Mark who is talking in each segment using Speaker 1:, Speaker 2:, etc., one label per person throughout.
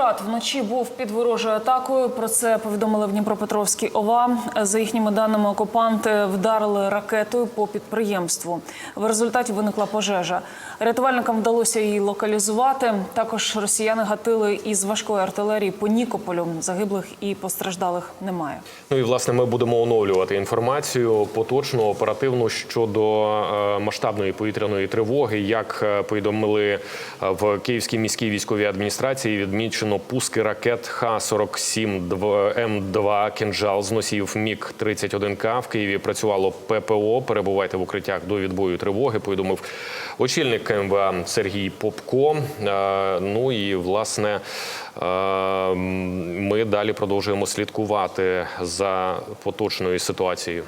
Speaker 1: Кіровоград вночі був під ворожою атакою. Про це повідомили в Дніпропетровській ОВА. За їхніми даними, окупанти вдарили ракетою по підприємству. В результаті виникла пожежа. Рятувальникам вдалося її локалізувати. Також росіяни гатили із важкої артилерії по Нікополю. Загиблих і постраждалих немає.
Speaker 2: Ну і власне ми будемо оновлювати інформацію поточну, оперативну щодо е, масштабної повітряної тривоги. Як е, повідомили е, в Київській міській військовій адміністрації, відмічено пуски ракет Х-47 М2 «Кинжал» з носіїв Міг 31 к В Києві працювало ППО. Перебувайте в укриттях до відбою тривоги. Повідомив очільник КМВА Сергій Попко. Е, Ну і власне. Е, Ми далі продовжуємо слідкувати за поточною ситуацією.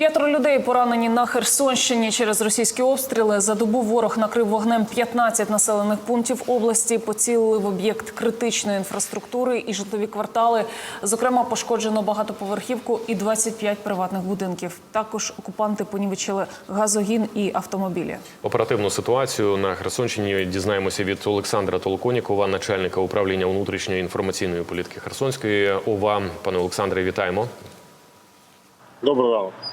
Speaker 1: П'ятеро людей поранені на Херсонщині через російські обстріли. За добу ворог накрив вогнем 15 населених пунктів області. Поцілили в об'єкт критичної інфраструктури і житлові квартали. Зокрема, пошкоджено багатоповерхівку і 25 приватних будинків. Також окупанти понівечили газогін і автомобілі.
Speaker 2: Оперативну ситуацію на Херсонщині дізнаємося від Олександра Толоконікова, начальника управління внутрішньої інформаційної політики Херсонської ОВА. Пане Олександре, вітаємо.
Speaker 3: Доброго ранку.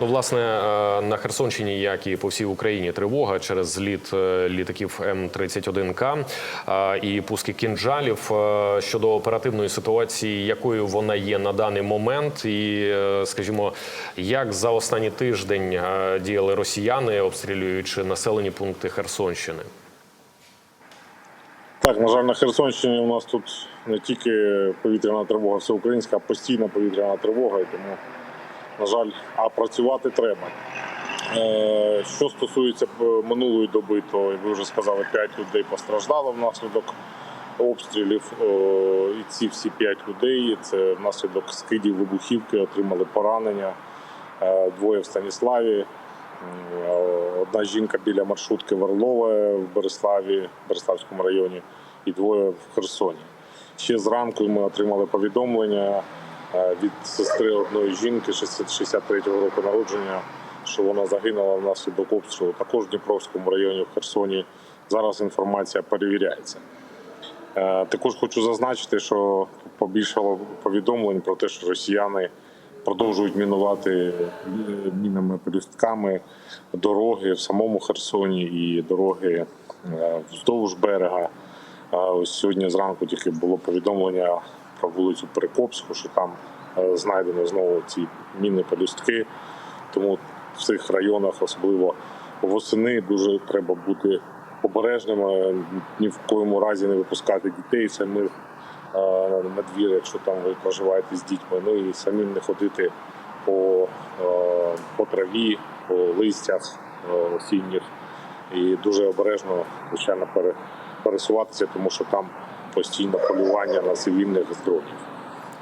Speaker 2: Ну, власне, е, на Херсонщині, як і по всій Україні, тривога через зліт е, літаків М-31К е, і пуски кінжалів. Щодо оперативної ситуації, якою вона є на даний момент, і скажімо, як за останній тиждень діяли росіяни, обстрілюючи населені пункти Херсонщини.
Speaker 3: Так, на жаль, на Херсонщині у нас тут не тільки повітряна тривога всеукраїнська, а постійна повітряна тривога, і тому, на жаль, а працювати треба. Е, Що стосується е, минулої доби, то ви вже сказали, 5 людей постраждало внаслідок обстрілів. Е, І ці всі 5 людей це внаслідок скидів вибухівки, отримали поранення. Двоє в Станіславі, Одна жінка біля маршрутки в в Береславі, Береславському районі, і двоє в Херсоні. Ще зранку ми отримали повідомлення від сестри одної жінки 63-го року народження, що вона загинула внаслідок обстрілу. Також в Дніпровському районі в Херсоні. Зараз інформація перевіряється. Е, Також хочу зазначити, що побільшало повідомлень про те, що росіяни продовжують мінувати е, мінами пелюстками дороги в самому Херсоні і дороги е, вздовж берега. Ось сьогодні зранку тільки було повідомлення про вулицю Перекопську, що там е, знайдено знову ці міни пелюстки. Тому в цих районах, особливо восени, дуже треба бути обережними, ні в коєму разі не випускати дітей самих е, на двір, якщо там ви проживаєте з дітьми. Ну і самим не ходити по, е, по траві, по листях е, осінніх. І дуже обережно, звичайно, пере, пересуватися, тому що там постійно полювання на цивільних дронів.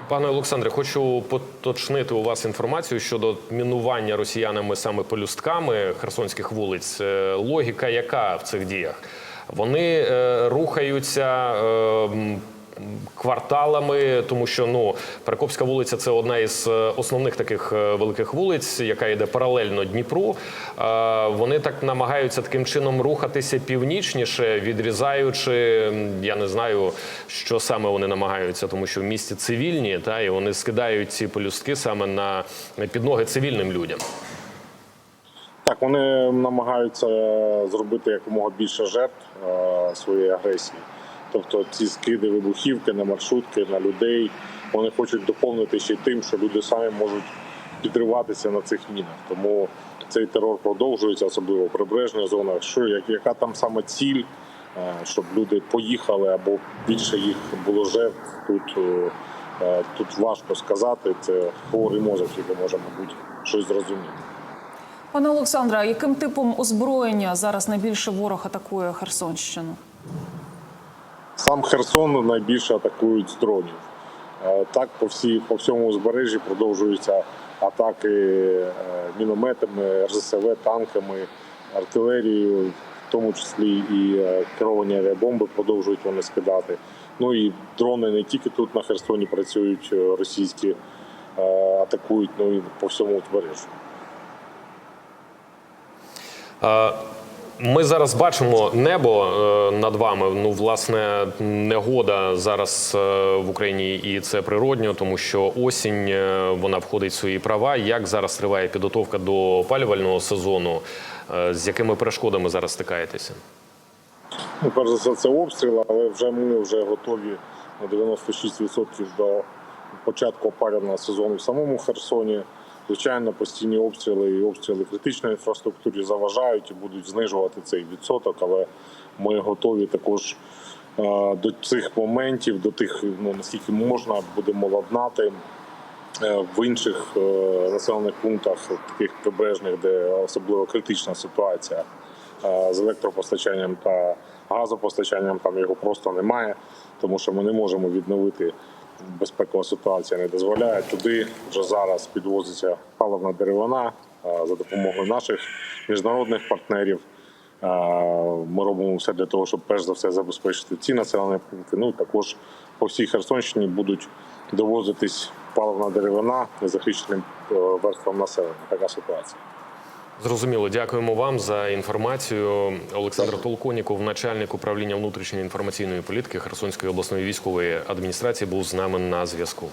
Speaker 2: Пане Олександре, хочу поточнити у вас інформацію щодо мінування росіянами саме полюстками херсонських вулиць. Е, Логіка яка в цих діях? Вони е, рухаються. Кварталами, тому що ну Перекопська вулиця це одна із е, основних таких е, великих вулиць, яка йде паралельно Дніпру. Е, Вони так намагаються таким чином рухатися північніше, відрізаючи. Я не знаю, що саме вони намагаються, тому що в місті цивільні, та і вони скидають ці полюстки саме на підноги цивільним людям.
Speaker 3: Так, вони намагаються зробити якомога більше жертв своєї агресії. Тобто ці скиди вибухівки на маршрутки, на людей. Вони хочуть доповнити ще тим, що люди самі можуть підриватися на цих мінах. Тому цей терор продовжується, особливо в прибережних зонах. Що як- яка там саме ціль, е, щоб люди поїхали або більше їх було жертв тут. е, е, Тут важко сказати. Це хворий мозок, який може, мабуть, щось зрозуміти.
Speaker 1: Пане Олександре, яким типом озброєння зараз найбільше ворог атакує Херсонщину?
Speaker 3: Сам Херсон найбільше атакують з дронів. Е, Так, по всій по всьому узбережжі продовжуються атаки е, мінометами, РЗСВ, танками, артилерією, в тому числі і е, керовані авіабомби продовжують вони скидати. Ну і дрони не тільки тут на Херсоні працюють російські, атакують, ну і по всьому узбережжю.
Speaker 2: Ми зараз бачимо небо е, над вами. Ну, власне, негода зараз е, в Україні, і це природньо, тому що осінь е, вона входить в свої права. Як зараз триває підготовка до опалювального сезону? З якими перешкодами зараз стикаєтеся?
Speaker 3: Ну, перш за все, це обстріл, але вже ми вже готові на 96% до початку опалювального сезону в самому Херсоні. Звичайно, постійні обстріли і обстріли критичної інфраструктури заважають і будуть знижувати цей відсоток, але ми готові також е, до цих моментів, до тих, ну наскільки можна, будемо ладнати е, в інших е, населених пунктах, таких прибережних, де особливо критична ситуація з електропостачанням та газопостачанням. Там його просто немає, тому що ми не можемо відновити. Безпекова ситуація не дозволяє. Туди вже зараз підвозиться паливна деревина е, за допомогою наших міжнародних партнерів. Е, Ми робимо все для того, щоб перш за все забезпечити ці населені пункти. Ну також по всій Херсонщині будуть довозитись паливна деревина незахищеним е, верствам населення. Така ситуація.
Speaker 2: Зрозуміло, дякуємо вам за інформацію. Олександр Толконіков, начальник управління внутрішньої інформаційної політики Херсонської обласної військової адміністрації, був з нами на зв'язку.